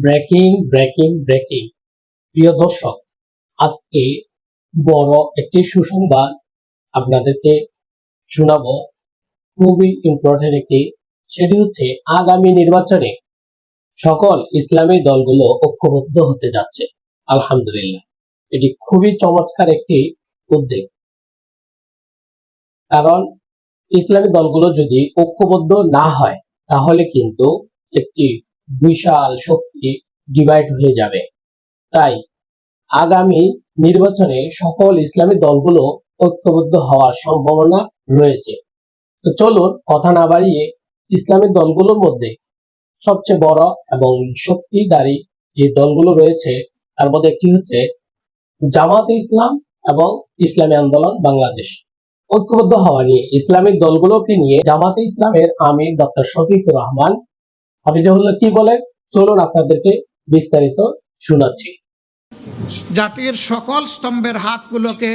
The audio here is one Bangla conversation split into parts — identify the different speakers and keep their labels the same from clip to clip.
Speaker 1: Breaking breaking breaking. প্রিয় দর্শক, আজকে বড় একটি সুসংবাদ আপনাদেরকে শোনাবো। খুবই ইম্পর্টেন্ট একটি সেটি হচ্ছে আগামী নির্বাচনে সকল ইসলামী দলগুলো ঐক্যবদ্ধ হতে যাচ্ছে। আলহামদুলিল্লাহ, এটি খুবই চমৎকার একটি উদ্যোগ। কারণ ইসলামী দলগুলো যদি ঐক্যবদ্ধ না হয়, তাহলে কিন্তু একটি বিশাল শক্তি ডিভাইড হয়ে যাবে। তাই আগামী নির্বাচনে সকল ইসলামী দলগুলো ঐক্যবদ্ধ হওয়ার সম্ভাবনা রয়েছে। তো চলুন কথা না বাড়িয়ে ইসলামী দলগুলোর মধ্যে সবচেয়ে বড় এবং শক্তিদারী যে দলগুলো রয়েছে, তার মধ্যে একটি হচ্ছে জামাতে ইসলাম এবং ইসলামী আন্দোলন বাংলাদেশ। ঐক্যবদ্ধ হওয়া নিয়ে ইসলামিক দলগুলোকে নিয়ে জামাতে ইসলামের আমির ডক্টর শফিকুর রহমান হাফিজাহুল্লাহ কি বলেন চলুন আপনাদেরকে বিস্তারিত শোনাচ্ছি।
Speaker 2: জাতির সকল স্তম্ভের হাতগুলোকে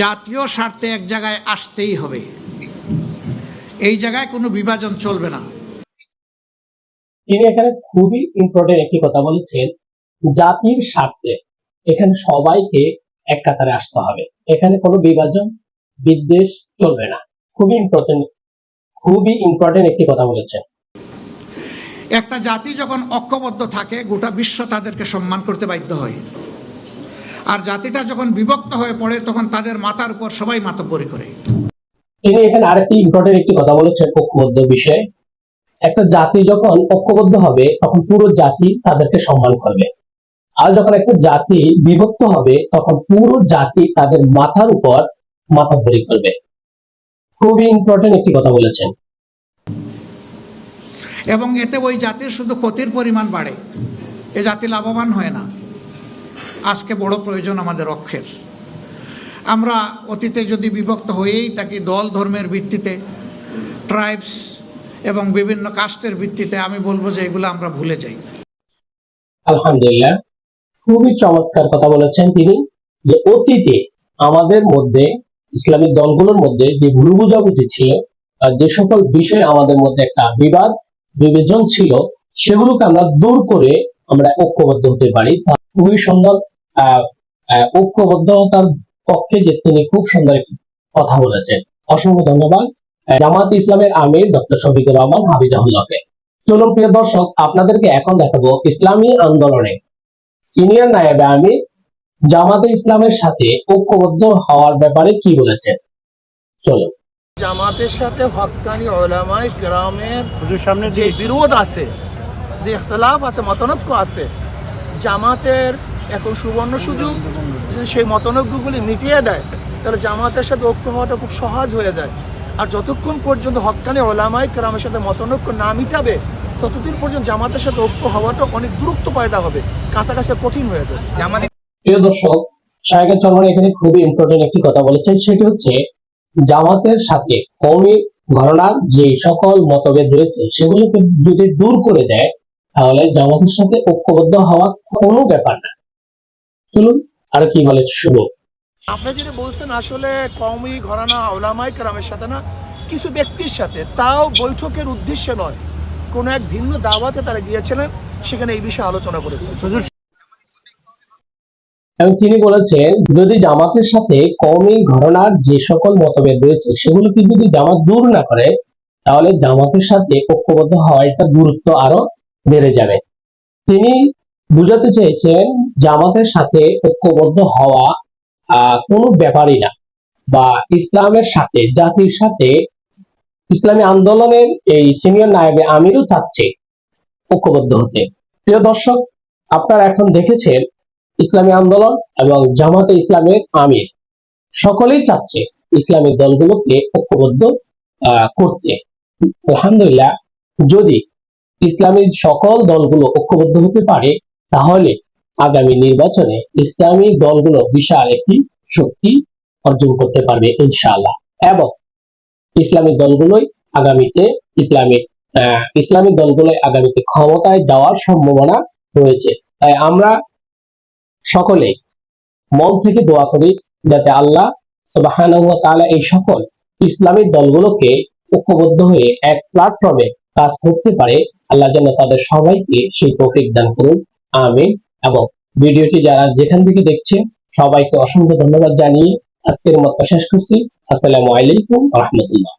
Speaker 2: জাতীয় স্বার্থে এক জায়গায় আসতেই হবে। এই জায়গায় কোনো বিভাজন চলবে না।
Speaker 1: তিনি এখানে খুবই ইম্পর্টেন্ট একটি কথা বলেছেন জাতির স্বার্থে এখানে সবাইকে এক কাতারে আসতে হবে। এখানে কোনো বিভাজন বিদ্বেষ চলবে না। খুবই ইম্পর্টেন্ট খুবই ইম্পর্টেন্ট একটি কথা বলেছেন।
Speaker 2: একটা জাতি যখন ঐক্যবদ্ধ থাকে, গোটা বিশ্ব তাদেরকে সম্মান করতে বাধ্য হয়। আর জাতিটা যখন বিভক্ত হয়ে পড়ে, তখন তাদের মাথার উপর সবাই মাতব্বরি করে।
Speaker 1: তিনি এখানে আরেকটি ইম্পর্টেন্ট একটি কথা বলেছেন ঐক্যবদ্ধ বিষয়ে। একটা জাতি যখন ঐক্যবদ্ধ হবে, তখন পুরো জাতি তাদেরকে সম্মান করবে। আর যখন একটা জাতি বিভক্ত হবে, তখন পুরো জাতি তাদের মাথার উপর মাথাভরি করবে। খুবই ইম্পর্টেন্ট একটি কথা বলেছেন।
Speaker 2: এবং এতে ওই জাতির শুধু ক্ষতির পরিমাণ বাড়ে। এ জাতি লাভবান হয় না। আজকে বড় প্রয়োজন আমাদের অক্ষের আমরা অতীতে যদি বিভক্ত হয়েই থাকি দল ধর্মের ভিত্তিতে, ট্রাইবস এবং বিভিন্ন কাস্টের ভিত্তিতে, আমি বলব যে এগুলো আমরা ভুলে যাই।
Speaker 1: আলহামদুলিল্লাহ, খুবই চমৎকার কথা বলেছেন তিনি যে অতীতে আমাদের মধ্যে, ইসলামিক দলগুলোর মধ্যে যে ভুল বুঝাবুঝি ছিল যে সকল বিষয়ে আমাদের মধ্যে একটা বিবাদ বিবেচন ছিল, সেগুলোকে আমরা দূর করে আমরা ঐক্যবদ্ধ হতে পারি। খুবই সুন্দর ঐক্যবদ্ধতার পক্ষে যে তিনি খুব সুন্দর কথা বলেছেন। অসংখ্য ধন্যবাদ। জামাত ইসলামের আমির ডক্টর শফিকুর রহমান হাবিজাহুল্লাহকে চলুন প্রিয় দর্শক, আপনাদেরকে এখন দেখাবো ইসলামী আন্দোলনে। সিনিয়র নায়েবে আমির জামাতে ইসলামের সাথে ঐক্যবদ্ধ হওয়ার ব্যাপারে কি বলেছেন? চলুন।
Speaker 3: জামাতের সাথে হকানি ওলামাই গ্রামের সামনে যে বিরোধ আছে যে ইখতলাফ আছে মতনৈক্য আছে জামাতের এখন সুবর্ণ সুযোগ যদি সেই মতনৈক্যগুলি মিটিয়ে দেয় তাহলে জামাতের সাথে ঐক্য হওয়াটা খুব সহজ হয়ে যায়। আর যতক্ষণ পর্যন্ত হকানি ওলামাই গ্রামের সাথে মতনৈক্য না মিটাবে ততদিন পর্যন্ত জামাতের সাথে ঐক্য হওয়াটা অনেক দূরত্ব পায়দা হবে কাছাকাছি কঠিন হয়ে যায় জামাত
Speaker 1: প্রিয় দর্শক শাহেকের চরমান এখানে খুবই ইম্পর্টেন্ট একটি কথা বলেছেন সেটি হচ্ছে জামাতের সাথে কওমি ঘটনার যে সকল মতভেদ রয়েছে, সেগুলোকে যদি দূর করে দেয়, তাহলে জামাতের সাথে ঐক্যবদ্ধ হওয়া কোনো ব্যাপার না। চলুন, আর কি বলে শুভ
Speaker 3: আপনি যেটা বলছেন আসলে কওমি ঘরানা ওলামাই কেরামের সাথে না, কিছু ব্যক্তির সাথে, তাও বৈঠকের উদ্দেশ্যে নয়। কোনো এক ভিন্ন দাওয়াতে তারা গিয়েছিলেন, সেখানে এই বিষয়ে আলোচনা করেছেন।
Speaker 1: তিনি বলেছেন, যদি জামাতের সাথে কওমি ঘটনার যে সকল মতভেদ রয়েছে সেগুলোকে যদি জামাত দূর না করে, তাহলে জামাতের সাথে ঐক্যবদ্ধ হওয়ার একটা গুরুত্ব আরও বেড়ে যাবে। তিনি বুঝাতে চেয়েছেন, জামাতের সাথে ঐক্যবদ্ধ হওয়া কোনো ব্যাপারই না বা ইসলামের সাথে, জাতির সাথে, ইসলামী আন্দোলনের এই সিনিয়র নায়েবে আমিরও চাচ্ছে ঐক্যবদ্ধ হতে। প্রিয় দর্শক, আপনারা এখন দেখেছেন ইসলামী আন্দোলন এবং জামাতে ইসলামের আমির। সকলেই চাচ্ছে ইসলামিক দলগুলোকে ঐক্যবদ্ধ করতে। আলহামদুলিল্লাহ যদি ইসলামী সকল দলগুলো ঐক্যবদ্ধ হতে পারে তাহলে আগামী নির্বাচনে ইসলামী দলগুলো বিশাল একটি শক্তি অর্জন করতে পারবে ইনশাআল্লাহ। এবং ইসলামী দলগুলোই আগামীতে ইসলামিক আহ, ইসলামিক দলগুলোই আগামীতে ক্ষমতায় যাওয়ার সম্ভাবনা রয়েছে। তাই আমরা সকলে মন থেকে দোয়া করি যাতে আল্লাহ এই সকল ইসলামিক দলগুলোকে ঐক্যবদ্ধ হয়ে এক প্ল্যাটফর্মে কাজ করতে পারে। আল্লাহ যেন তাদের সবাইকে সেই তৌফিক দান করুন। আমিন। এবং ভিডিওটি যারা যেখান থেকে দেখছে সবাইকে অসংখ্য ধন্যবাদ জানিয়ে আজকের মতো শেষ করছি। আসসালামু আলাইকুম রহমতুল্লাহ।